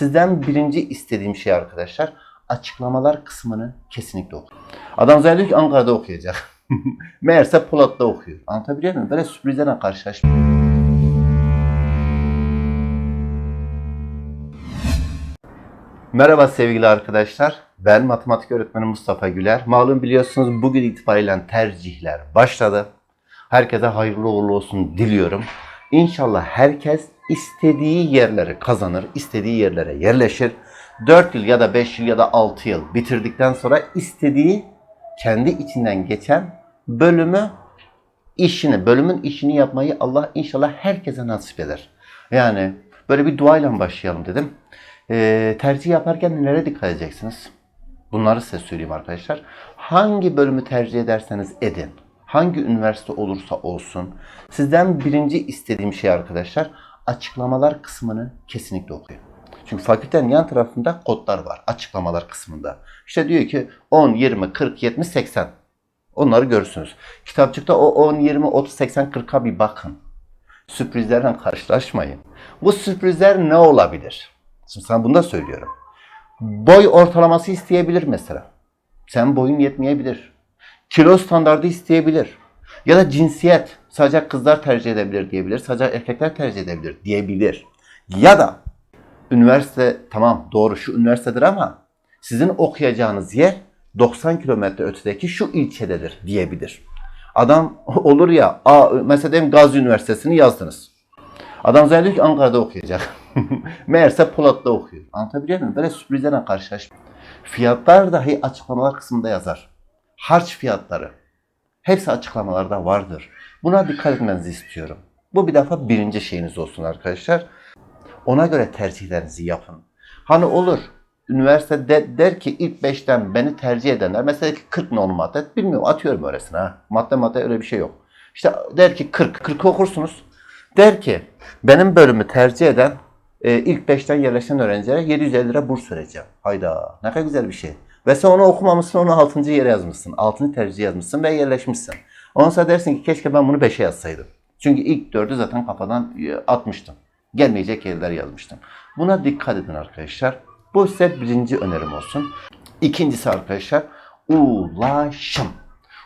Sizden birinci istediğim şey arkadaşlar açıklamalar kısmını kesinlikle okuyun. Adam zannediyor ki Ankara'da okuyacak. Meğerse Polat'ta okuyor. Anlatabiliyor muyum? Böyle sürprizlerle karşılaşmıyorum. Merhaba sevgili arkadaşlar. Ben matematik öğretmeni Mustafa Güler. Malum biliyorsunuz bugün itibariyle tercihler başladı. Herkese hayırlı uğurlu olsun diliyorum. İnşallah herkes istediği yerleri kazanır, istediği yerlere yerleşir. 4 yıl ya da 5 yıl ya da 6 yıl bitirdikten sonra istediği kendi içinden geçen bölümü işini, bölümün işini yapmayı Allah inşallah herkese nasip eder. Yani böyle bir duayla başlayalım dedim. Ee, tercih yaparken nelere dikkat edeceksiniz? Bunları size söyleyeyim arkadaşlar. Hangi bölümü tercih ederseniz edin. Hangi üniversite olursa olsun. Sizden birinci istediğim şey arkadaşlar açıklamalar kısmını kesinlikle okuyun. Çünkü fakültenin yan tarafında kodlar var açıklamalar kısmında. İşte diyor ki 10, 20, 40, 70, 80. Onları görürsünüz. Kitapçıkta o 10, 20, 30, 80, 40'a bir bakın. Sürprizlerle karşılaşmayın. Bu sürprizler ne olabilir? Şimdi sana bunu da söylüyorum. Boy ortalaması isteyebilir mesela. Sen boyun yetmeyebilir. Kilo standardı isteyebilir. Ya da cinsiyet. Sadece kızlar tercih edebilir diyebilir. Sadece erkekler tercih edebilir diyebilir. Ya da üniversite tamam doğru şu üniversitedir ama sizin okuyacağınız yer 90 kilometre ötedeki şu ilçededir diyebilir. Adam olur ya A, mesela diyelim Gazi Üniversitesi'ni yazdınız. Adam zannediyor ki Ankara'da okuyacak. Meğerse Polat'ta okuyor. Anlatabiliyor muyum? Böyle sürprizlerle karşılaşmıyor. Fiyatlar dahi açıklamalar kısmında yazar. Harç fiyatları. Hepsi açıklamalarda vardır. Buna dikkat etmenizi istiyorum. Bu bir defa birinci şeyiniz olsun arkadaşlar. Ona göre tercihlerinizi yapın. Hani olur üniversite de, der ki ilk beşten beni tercih edenler mesela ki 40 nolu madde bilmiyorum atıyorum öylesine ha. Madde madde öyle bir şey yok. İşte der ki 40 40 okursunuz. Der ki benim bölümü tercih eden e, ilk beşten yerleşen öğrencilere 750 lira burs vereceğim. Hayda ne kadar güzel bir şey. Ve sen onu okumamışsın onu 6. yere yazmışsın. 6. tercih yazmışsın ve yerleşmişsin. Ondan sonra dersin ki keşke ben bunu 5'e yazsaydım. Çünkü ilk 4'ü zaten kafadan e, atmıştım. Gelmeyecek yerler yazmıştım. Buna dikkat edin arkadaşlar. Bu size birinci önerim olsun. İkincisi arkadaşlar ulaşım.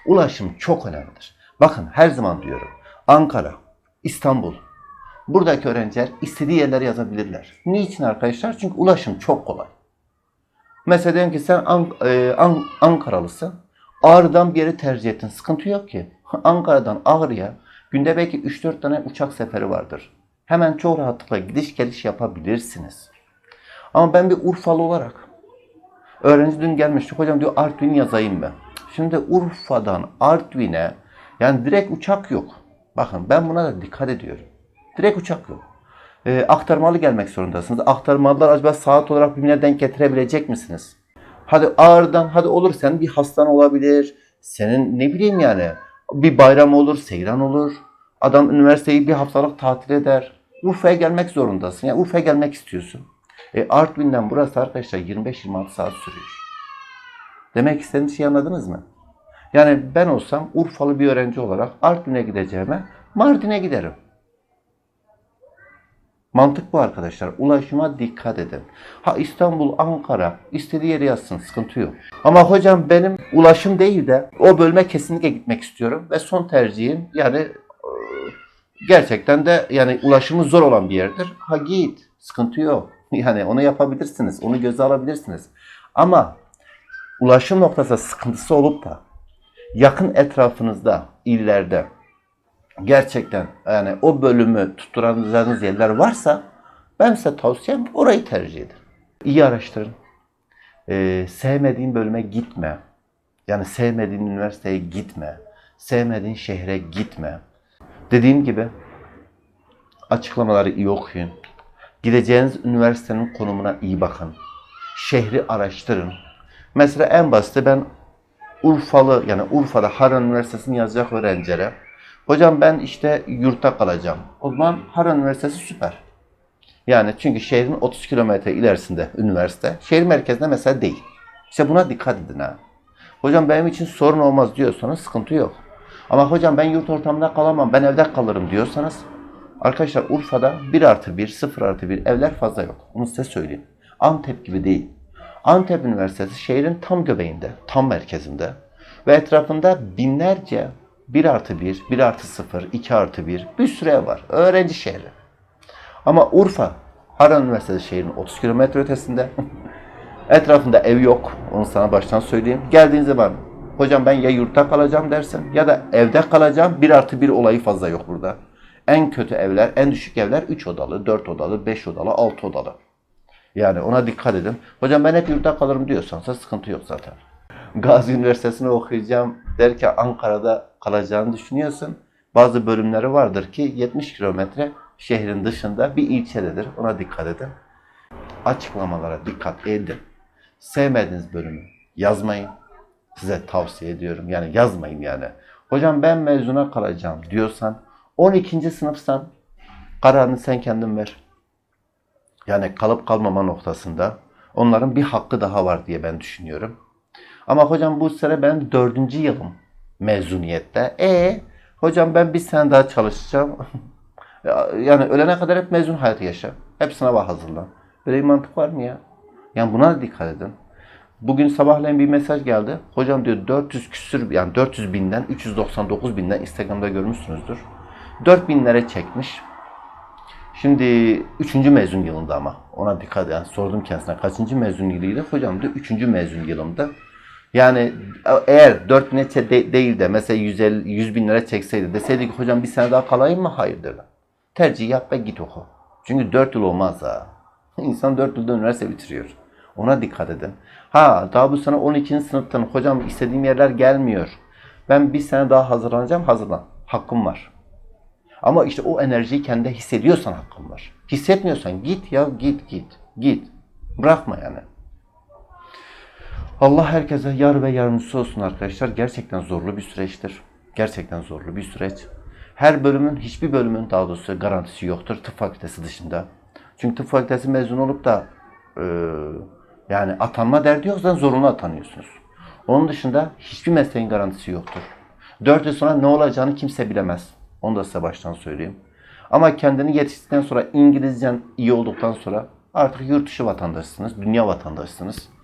Ulaşım çok önemlidir. Bakın her zaman diyorum. Ankara, İstanbul. Buradaki öğrenciler istediği yerlere yazabilirler. Niçin arkadaşlar? Çünkü ulaşım çok kolay. Mesela diyelim ki sen An- e, An- Ankaralısın. Ağrı'dan bir yeri tercih ettin. Sıkıntı yok ki. Ankara'dan Ağrı'ya günde belki 3-4 tane uçak seferi vardır. Hemen çok rahatlıkla gidiş geliş yapabilirsiniz. Ama ben bir Urfalı olarak öğrenci dün gelmişti. Hocam diyor Artvin yazayım ben. Şimdi Urfa'dan Artvin'e yani direkt uçak yok. Bakın ben buna da dikkat ediyorum. Direkt uçak yok. Ee, aktarmalı gelmek zorundasınız. Aktarmalılar acaba saat olarak birbirine denk getirebilecek misiniz? Hadi ağırdan hadi olur senin bir hastan olabilir. Senin ne bileyim yani bir bayram olur, seyran olur. Adam üniversiteyi bir haftalık tatil eder. Urfa'ya gelmek zorundasın. Yani Urfa'ya gelmek istiyorsun. E, Artvin'den burası arkadaşlar 25-26 saat sürüyor. Demek istediğim şeyi anladınız mı? Yani ben olsam Urfalı bir öğrenci olarak Artvin'e gideceğime Mardin'e giderim. Mantık bu arkadaşlar. Ulaşıma dikkat edin. Ha İstanbul, Ankara istediği yere yazsın sıkıntı yok. Ama hocam benim ulaşım değil de o bölüme kesinlikle gitmek istiyorum ve son tercihim yani e, gerçekten de yani ulaşımı zor olan bir yerdir. Ha git sıkıntı yok. Yani onu yapabilirsiniz. Onu göze alabilirsiniz. Ama ulaşım noktası sıkıntısı olup da yakın etrafınızda, illerde gerçekten yani o bölümü tutturacağınız yerler varsa ben size tavsiyem orayı tercih edin. İyi araştırın. Ee, sevmediğin bölüme gitme. Yani sevmediğin üniversiteye gitme. Sevmediğin şehre gitme. Dediğim gibi açıklamaları iyi okuyun. Gideceğiniz üniversitenin konumuna iyi bakın. Şehri araştırın. Mesela en basiti ben Urfalı yani Urfa'da Harran Üniversitesi'ni yazacak öğrencilere hocam ben işte yurtta kalacağım. O zaman Harran Üniversitesi süper. Yani çünkü şehrin 30 kilometre ilerisinde üniversite. Şehir merkezinde mesela değil. İşte buna dikkat edin ha. Hocam benim için sorun olmaz diyorsanız sıkıntı yok. Ama hocam ben yurt ortamında kalamam, ben evde kalırım diyorsanız arkadaşlar Urfa'da 1 artı 1, 0 artı 1 evler fazla yok. Onu size söyleyeyim. Antep gibi değil. Antep Üniversitesi şehrin tam göbeğinde, tam merkezinde ve etrafında binlerce 1 artı 1, 1 artı 0, 2 artı 1 bir sürü ev var. Öğrenci şehri. Ama Urfa, Harran Üniversitesi şehrin 30 kilometre ötesinde. Etrafında ev yok. Onu sana baştan söyleyeyim. Geldiğin zaman hocam ben ya yurtta kalacağım dersin ya da evde kalacağım. 1 artı 1 olayı fazla yok burada. En kötü evler, en düşük evler 3 odalı, 4 odalı, 5 odalı, 6 odalı. Yani ona dikkat edin. Hocam ben hep yurtta kalırım diyorsansa sıkıntı yok zaten. Gazi Üniversitesi'ni okuyacağım derken Ankara'da kalacağını düşünüyorsun. Bazı bölümleri vardır ki 70 kilometre şehrin dışında bir ilçededir. Ona dikkat edin. Açıklamalara dikkat edin. Sevmediğiniz bölümü yazmayın. Size tavsiye ediyorum. Yani yazmayın yani. Hocam ben mezuna kalacağım diyorsan 12. sınıfsan kararını sen kendin ver. Yani kalıp kalmama noktasında onların bir hakkı daha var diye ben düşünüyorum. Ama hocam bu sene benim dördüncü yılım mezuniyette. E hocam ben bir sene daha çalışacağım. yani ölene kadar hep mezun hayatı yaşa. Hep sınava hazırlan. Böyle bir mantık var mı ya? Yani buna da dikkat edin. Bugün sabahleyin bir mesaj geldi. Hocam diyor 400 küsür yani 400 binden 399 binden Instagram'da görmüşsünüzdür. 4000'lere çekmiş. Şimdi üçüncü mezun yılında ama ona dikkat edin. Sordum kendisine kaçıncı mezun yılıydı? Hocam da üçüncü mezun yılımda. Yani eğer 4000'e çe- de- değil de mesela 150, 100 bin lira çekseydi deseydi ki hocam bir sene daha kalayım mı? Hayır dedi. Tercih yap ve git oku. Çünkü 4 yıl olmaz ha. İnsan 4 yılda üniversite bitiriyor. Ona dikkat edin. Ha daha bu sene 12. sınıftan hocam istediğim yerler gelmiyor. Ben bir sene daha hazırlanacağım hazırlan. Hakkım var. Ama işte o enerjiyi kendi hissediyorsan hakkın var. Hissetmiyorsan git ya git git. Git. Bırakma yani. Allah herkese yar ve yardımcısı olsun arkadaşlar. Gerçekten zorlu bir süreçtir. Gerçekten zorlu bir süreç. Her bölümün, hiçbir bölümün daha doğrusu garantisi yoktur tıp fakültesi dışında. Çünkü tıp fakültesi mezun olup da e, yani atanma derdi yoksa zorunlu atanıyorsunuz. Onun dışında hiçbir mesleğin garantisi yoktur. 4 yıl sonra ne olacağını kimse bilemez. Onu da size baştan söyleyeyim. Ama kendini yetiştikten sonra İngilizcen iyi olduktan sonra artık yurt dışı vatandaşsınız, dünya vatandaşsınız.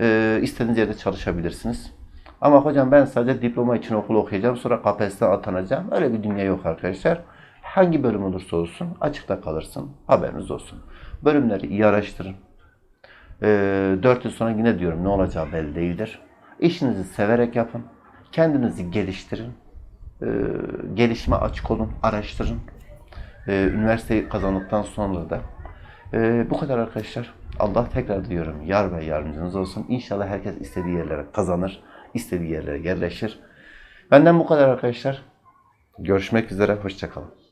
Ee, istediğiniz yerde çalışabilirsiniz. Ama hocam ben sadece diploma için okul okuyacağım sonra KPSS'den atanacağım. Öyle bir dünya yok arkadaşlar. Hangi bölüm olursa olsun açıkta kalırsın. Haberiniz olsun. Bölümleri iyi araştırın. Ee, 4 yıl sonra yine diyorum ne olacağı belli değildir. İşinizi severek yapın. Kendinizi geliştirin. Ee, gelişime açık olun, araştırın. Ee, üniversiteyi kazandıktan sonra da. Ee, bu kadar arkadaşlar. Allah tekrar diyorum yar ve yardımcınız olsun. İnşallah herkes istediği yerlere kazanır, istediği yerlere yerleşir. Benden bu kadar arkadaşlar. Görüşmek üzere, hoşçakalın.